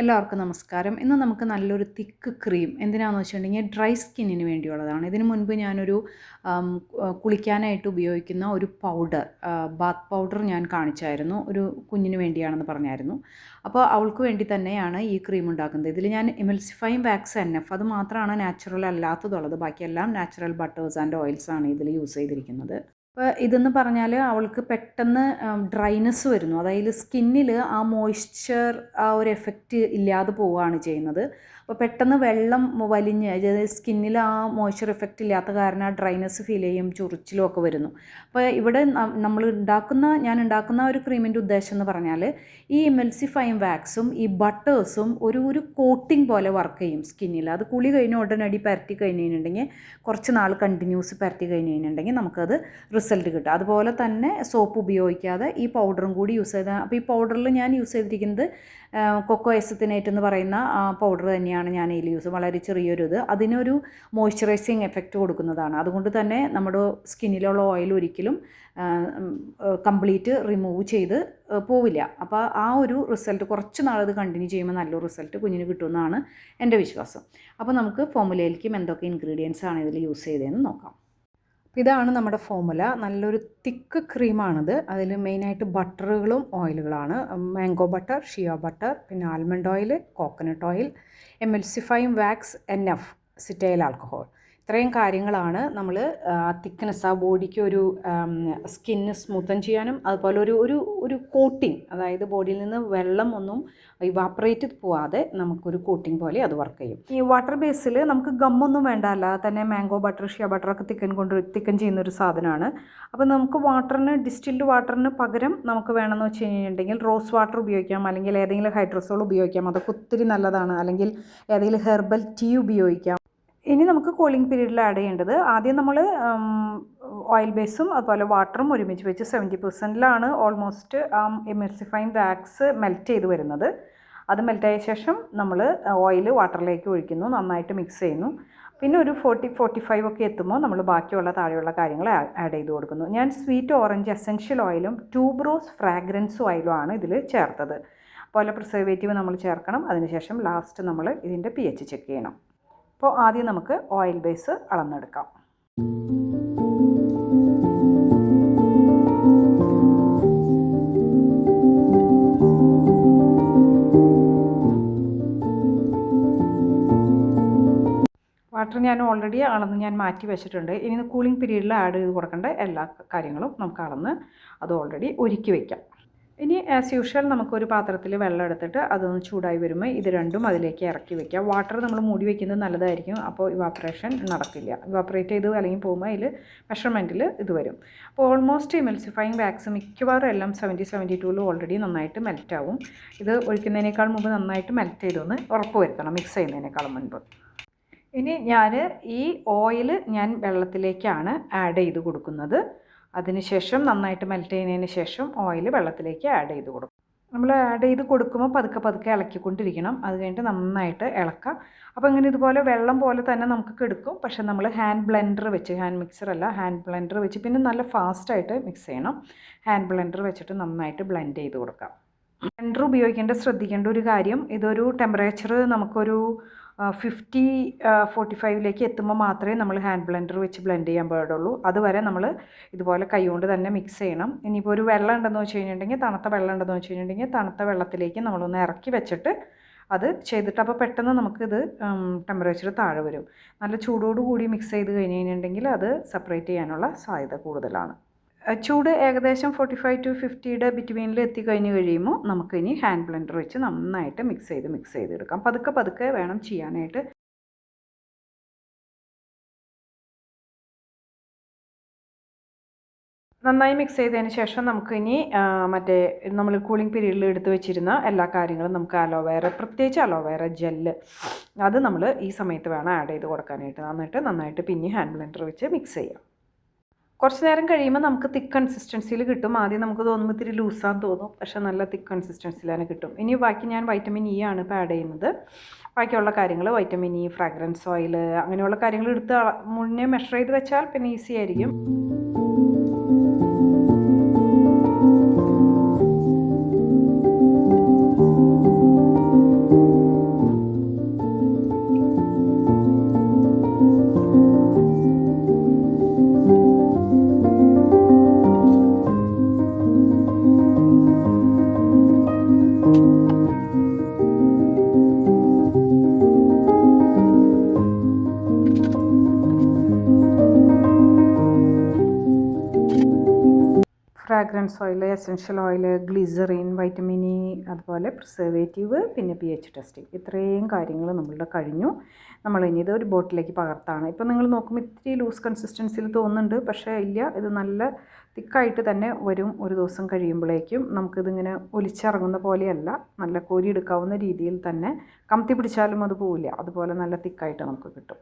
എല്ലാവർക്കും നമസ്കാരം. ഇന്ന് നമുക്ക് നല്ലൊരു തിക്ക് ക്രീം എന്തിനാണെന്ന് വെച്ചിട്ടുണ്ടെങ്കിൽ ഡ്രൈ സ്കിന്നിന് വേണ്ടിയുള്ളതാണ്. ഇതിനു മുൻപ് ഞാനൊരു കുളിക്കാനായിട്ട് ഉപയോഗിക്കുന്ന ഒരു പൗഡർ ബാത്ത് പൗഡർ ഞാൻ കാണിച്ചായിരുന്നു. ഒരു കുഞ്ഞിന് വേണ്ടിയാണെന്ന് പറഞ്ഞായിരുന്നു. അപ്പോൾ അവൾക്ക് വേണ്ടി തന്നെയാണ് ഈ ക്രീം ഉണ്ടാക്കുന്നത്. ഇതിൽ ഞാൻ എമൽസിഫൈങ് വാക്സ് എൻ എഫ്. അത് മാത്രമാണ് നാച്ചുറൽ അല്ലാത്തതുള്ളത്. ബാക്കിയെല്ലാം നാച്ചുറൽ ബട്ടേഴ്സ് ആൻഡ് ഓയിൽസാണ് ഇതിൽ യൂസ് ചെയ്തിരിക്കുന്നത്. അപ്പോൾ ഇതെന്ന് പറഞ്ഞാൽ അവൾക്ക് പെട്ടെന്ന് ഡ്രൈനെസ് വരുന്നു. അതായത് സ്കിന്നിൽ ആ മോയ്സ്ചർ ആ ഒരു എഫക്റ്റ് ഇല്ലാതെ പോവുകയാണ് ചെയ്യുന്നത്. അപ്പോൾ പെട്ടെന്ന് വെള്ളം വലിഞ്ഞ് അതായത് സ്കിന്നിൽ ആ മോയ്സ്ചർ എഫക്റ്റ് ഇല്ലാത്ത കാരണം ആ ഡ്രൈനെസ് ഫീൽ ചെയ്യും ചൊറിച്ചിലും ഒക്കെ വരുന്നു. അപ്പോൾ ഇവിടെ നമ്മൾ ഉണ്ടാക്കുന്ന ഞാൻ ഉണ്ടാക്കുന്ന ഒരു ക്രീമിന്റെ ഉദ്ദേശം എന്ന് പറഞ്ഞാൽ ഈ എമൽസിഫൈങ് വാക്സും ഈ ബട്ടേഴ്സും ഒരു ഒരു കോട്ടിംഗ് പോലെ വർക്ക് ചെയ്യും സ്കിന്നിൽ അത് കുളി കഴിഞ്ഞ ഉടനടി പരട്ടി കഴിഞ്ഞിട്ടുണ്ടെങ്കിൽ കുറച്ച് നാൾ കണ്ടിന്യൂസ് പരട്ടി കഴിഞ്ഞിട്ടുണ്ടെങ്കിൽ നമുക്കത് റിസൾട്ട് കിട്ടും. അതുപോലെ തന്നെ സോപ്പ് ഉപയോഗിക്കാതെ ഈ പൗഡറും കൂടി യൂസ് ചെയ്താൽ അപ്പോൾ ഈ പൗഡറിൽ ഞാൻ യൂസ് ചെയ്തിരിക്കുന്നത് കൊക്കോ എസത്തിനേറ്റ് എന്ന് പറയുന്ന പൗഡർ തന്നെയാണ് ഞാൻ ഇതിൽ യൂസ് വളരെ ചെറിയൊരു ഇത്. അതിനൊരു മോയ്സ്ചറൈസിങ് എഫക്റ്റ് കൊടുക്കുന്നതാണ്. അതുകൊണ്ട് തന്നെ നമ്മുടെ സ്കിന്നിലുള്ള ഓയിൽ ഒരിക്കലും കംപ്ലീറ്റ് റിമൂവ് ചെയ്ത് പോവില്ല. അപ്പോൾ ആ ഒരു റിസൾട്ട് കുറച്ച് നാളത് കണ്ടിന്യൂ ചെയ്യുമ്പോൾ നല്ലൊരു റിസൾട്ട് കുഞ്ഞിന് കിട്ടുമെന്നാണ് എന്റെ വിശ്വാസം. അപ്പോൾ നമുക്ക് ഫോമുലയിലേക്കും എന്തൊക്കെ ഇൻഗ്രീഡിയൻസ് ആണ് ഇതിൽ യൂസ് ചെയ്തതെന്ന് നോക്കാം. ഇതാണ് നമ്മുടെ ഫോമുല നല്ലൊരു തിക്ക് ക്രീമാണിത്. അതിൽ മെയിനായിട്ട് ബട്ടറുകളും ഓയിലുകളാണ്. മാംഗോ ബട്ടർ ഷിയ ബട്ടർ പിന്നെ almond oil coconut oil emulsifying wax N F cetyl alcohol. ഇത്രയും കാര്യങ്ങളാണ് നമ്മൾ തിക്നെസ് ആ ബോഡിക്ക് ഒരു സ്കിന്ന് സ്മൂത്തൻ ചെയ്യാനും അതുപോലെ ഒരു ഒരു ഒരു കോട്ടിങ് അതായത് ബോഡിയിൽ നിന്ന് വെള്ളം ഒന്നും ഇവാപ്പറേറ്റ് പോവാതെ നമുക്കൊരു കോട്ടിങ് പോലെ അത് വർക്ക് ചെയ്യും. ഈ വാട്ടർ ബേസിൽ നമുക്ക് ഗമ്മൊന്നും വേണ്ട അല്ലാതെ തന്നെ മാംഗോ ബട്ടർ ഷിയ ബട്ടറൊക്കെ തിക്കൻ കൊണ്ട് തിക്കൻ ചെയ്യുന്ന ഒരു സാധനമാണ്. അപ്പോൾ നമുക്ക് വാട്ടറിന് ഡിസ്റ്റിൽഡ് വാട്ടറിന് പകരം നമുക്ക് വേണമെന്ന് വെച്ച് കഴിഞ്ഞിട്ടുണ്ടെങ്കിൽ റോസ് വാട്ടർ ഉപയോഗിക്കാം അല്ലെങ്കിൽ ഏതെങ്കിലും ഹൈഡ്രോസോൾ ഉപയോഗിക്കാം അതൊക്കെ ഒത്തിരി നല്ലതാണ്. അല്ലെങ്കിൽ ഏതെങ്കിലും ഹെർബൽ ടീ ഉപയോഗിക്കാം. ഇനി നമുക്ക് കൂളിംഗ് പീരീഡിൽ ആഡ് ചെയ്യേണ്ടത് ആദ്യം നമ്മൾ ഓയിൽ ബേസും അതുപോലെ വാട്ടറും ഒരുമിച്ച് വെച്ച് സെവന്റി പെർസെന്റിലാണ് ഓൾമോസ്റ്റ് ആ എമൽസിഫൈങ് വാക്സ് മെൽറ്റ് ചെയ്ത് വരുന്നത്. അത് മെൽറ്റായ ശേഷം നമ്മൾ ഓയിൽ വാട്ടറിലേക്ക് ഒഴിക്കുന്നു നന്നായിട്ട് മിക്സ് ചെയ്യുന്നു. പിന്നെ ഒരു ഫോർട്ടി ഫോർട്ടി ഫൈവ് ഒക്കെ എത്തുമ്പോൾ നമ്മൾ ബാക്കിയുള്ള താഴെയുള്ള കാര്യങ്ങൾ ആഡ് ചെയ്ത് കൊടുക്കുന്നു. ഞാൻ സ്വീറ്റ് ഓറഞ്ച് എസെൻഷ്യൽ ഓയിലും ട്യൂബ്രോസ് ഫ്രാഗ്രൻസ് ഓയിലും ആണ് ഇതിൽ ചേർത്തത്. അതുപോലെ പ്രിസർവേറ്റീവ് നമ്മൾ ചേർക്കണം. അതിനുശേഷം ലാസ്റ്റ് നമ്മൾ ഇതിന്റെ പി എച്ച് ചെക്ക് ചെയ്യണം. അപ്പോൾ ആദ്യം നമുക്ക് ഓയിൽ ബേസ് അളന്നെടുക്കാം. വാട്ടർ ഞാൻ ഓൾറെഡി അളന്ന് ഞാൻ മാറ്റി വെച്ചിട്ടുണ്ട്. ഇനി കൂളിംഗ് പീരീഡിൽ ആഡ് ചെയ്ത് കൊടുക്കേണ്ട എല്ലാ കാര്യങ്ങളും നമുക്ക് അളന്ന് അത് ഓൾറെഡി ഒരുക്കി വയ്ക്കാം ഇനി ആസ് യൂഷ്വൽ നമുക്കൊരു പാത്രത്തിൽ വെള്ളം എടുത്തിട്ട് അതൊന്ന് ചൂടായി വരുമ്പോൾ ഇത് രണ്ടും അതിലേക്ക് ഇറക്കി വെക്കുക. വാട്ടർ നമ്മൾ മൂടി വയ്ക്കുന്നത് നല്ലതായിരിക്കും. അപ്പോൾ ഇവാപ്പറേഷൻ നടക്കില്ല. ഇവാപ്പറേറ്റ് ചെയ്ത് അല്ലെങ്കിൽ പോകുമ്പോൾ അതിൽ മെഷർമെന്റിൽ ഇത് വരും. അപ്പോൾ ഓൾമോസ്റ്റ് ഇമൽസിഫൈങ് വാക്സ് മിക്കവാറും എല്ലാം സെവന്റി സെവന്റി ടൂവിൽ ഓൾറെഡി നന്നായിട്ട് മെൽറ്റാവും ഇത് ഒഴിക്കുന്നതിനേക്കാൾ മുമ്പ് നന്നായിട്ട് മെൽറ്റ് ചെയ്തൊന്ന് ഉറപ്പ് വരുത്തണം. മിക്സ് ചെയ്യുന്നതിനേക്കാളും മുൻപ്. ഇനി ഞാൻ ഈ ഓയിൽ ഞാൻ വെള്ളത്തിലേക്കാണ് ആഡ് ചെയ്ത് കൊടുക്കുന്നത്. അതിനുശേഷം നന്നായിട്ട് മെൽറ്റ് ചെയ്യുന്നതിന് ശേഷം ഓയിൽ വെള്ളത്തിലേക്ക് ആഡ് ചെയ്ത് കൊടുക്കും. നമ്മൾ ആഡ് ചെയ്ത് കൊടുക്കുമ്പോൾ പതുക്കെ പതുക്കെ ഇളക്കിക്കൊണ്ടിരിക്കണം. അത് കഴിഞ്ഞിട്ട് നന്നായിട്ട് ഇളക്കാം. അപ്പോൾ ഇങ്ങനെ ഇതുപോലെ വെള്ളം പോലെ തന്നെ നമുക്ക് കിടക്കും. പക്ഷെ നമ്മൾ ഹാൻഡ് ബ്ലെൻഡർ വെച്ച് ഹാൻഡ് മിക്സർ അല്ല ഹാൻഡ് ബ്ലെൻഡർ വെച്ച് പിന്നെ നല്ല ഫാസ്റ്റായിട്ട് മിക്സ് ചെയ്യണം. ഹാൻഡ് ബ്ലെൻഡർ വെച്ചിട്ട് നന്നായിട്ട് ബ്ലെൻഡ് ചെയ്ത് കൊടുക്കാം. ബ്ലെൻഡർ ഉപയോഗിക്കേണ്ട ശ്രദ്ധിക്കേണ്ട ഒരു കാര്യം ഇതൊരു ടെമ്പറേച്ചർ നമുക്കൊരു ഫിഫ്റ്റി ഫോർട്ടി ഫൈവിലേക്ക് എത്തുമ്പോൾ മാത്രമേ നമ്മൾ ഹാൻഡ് ബ്ലെൻഡർ വെച്ച് ബ്ലെൻഡ് ചെയ്യാൻ പാടുള്ളൂ. അതുവരെ നമ്മൾ ഇതുപോലെ കൈകൊണ്ട് തന്നെ മിക്സ് ചെയ്യണം. ഇനിയിപ്പോൾ ഒരു വെള്ളം ഉണ്ടെന്ന് വെച്ച് കഴിഞ്ഞിട്ടുണ്ടെങ്കിൽ തണുത്ത വെള്ളം ഉണ്ടെന്ന് വെച്ച് കഴിഞ്ഞിട്ടുണ്ടെങ്കിൽ തണുത്ത വെള്ളത്തിലേക്ക് നമ്മളൊന്ന് ഇറക്കി വെച്ചിട്ട് അത് ചെയ്തിട്ട് അപ്പോൾ പെട്ടെന്ന് നമുക്കിത് ടെമ്പറേച്ചർ താഴെ വരും. നല്ല ചൂടോടുകൂടി മിക്സ് ചെയ്ത് കഴിഞ്ഞ് കഴിഞ്ഞിട്ടുണ്ടെങ്കിൽ അത് സെപ്പറേറ്റ് ചെയ്യാനുള്ള സാധ്യത കൂടുതലാണ്. ചൂട് ഏകദേശം ഫോർട്ടി ഫൈവ് ടു ഫിഫ്റ്റിയുടെ ബിറ്റ്വീനിൽ എത്തിക്കഴിഞ്ഞ് കഴിയുമ്പോൾ നമുക്കിനി ഹാൻഡ് ബ്ലെൻഡർ വെച്ച് നന്നായിട്ട് മിക്സ് ചെയ്ത് മിക്സ് ചെയ്തെടുക്കാം. പതുക്കെ പതുക്കെ വേണം ചെയ്യാനായിട്ട്. നന്നായി മിക്സ് ചെയ്തതിന് ശേഷം നമുക്കിനി ഇനി മറ്റേ നമ്മൾ കൂളിംഗ് പീരീഡിൽ എടുത്തു വെച്ചിരുന്ന എല്ലാ കാര്യങ്ങളും നമുക്ക് അലോവേറ പ്രത്യേകിച്ച് അലോവേറ ജെല്ല് അത് നമ്മൾ ഈ സമയത്ത് വേണം ആഡ് ചെയ്ത് കൊടുക്കാനായിട്ട്. എന്നിട്ട് നന്നായിട്ട് പിന്നെ ഹാൻഡ് ബ്ലെൻഡർ വെച്ച് മിക്സ് ചെയ്യാം. കുറച്ച് നേരം കഴിയുമ്പോൾ നമുക്ക് തിക്ക് കൺസിസ്റ്റൻസിയിൽ കിട്ടും. ആദ്യം നമുക്ക് തോന്നുമ്പോൾ ഇത്തിരി ലൂസാന്ന് തോന്നും. പക്ഷേ നല്ല തിക്ക് കൺസിസ്റ്റൻസിയിൽ തന്നെ കിട്ടും. ഇനി ബാക്കി ഞാൻ വൈറ്റമിൻ ഇ ആണ് ഇപ്പോൾ ആഡ് ചെയ്യുന്നത്. ബാക്കിയുള്ള കാര്യങ്ങൾ വൈറ്റമിൻ ഇ ഫ്രാഗ്രൻസ് ഓയിൽ അങ്ങനെയുള്ള കാര്യങ്ങൾ എടുത്ത് മുന്നേ മെഷർ ചെയ്ത് വെച്ചാൽ പിന്നെ ഈസി ആയിരിക്കും. Fragrance oil essential oil glycerin vitamin E അതുപോലെ പ്രിസർവേറ്റീവ് പിന്നെ പി എച്ച് ടെസ്റ്റിംഗ് ഇത്രയും കാര്യങ്ങൾ നമ്മളുടെ കഴിഞ്ഞു. നമ്മൾ ഇനി ഇത് ഒരു ബോട്ടിലേക്ക് പകർത്താണ്. ഇപ്പോൾ നിങ്ങൾ നോക്കുമ്പോൾ ഇത്തിരി ലൂസ് കൺസിസ്റ്റൻസിയിൽ തോന്നുന്നുണ്ട്. പക്ഷേ ഇല്ല ഇത് നല്ല തിക്കായിട്ട് തന്നെ വരും ഒരു ദിവസം കഴിയുമ്പോഴേക്കും. നമുക്കിതിങ്ങനെ ഒലിച്ചിറങ്ങുന്ന പോലെയല്ല. നല്ല കോരി എടുക്കാവുന്ന രീതിയിൽ തന്നെ. കമത്തി പിടിച്ചാലും അത് പോവില്ല. അതുപോലെ നല്ല തിക്കായിട്ട് നമുക്ക് കിട്ടും.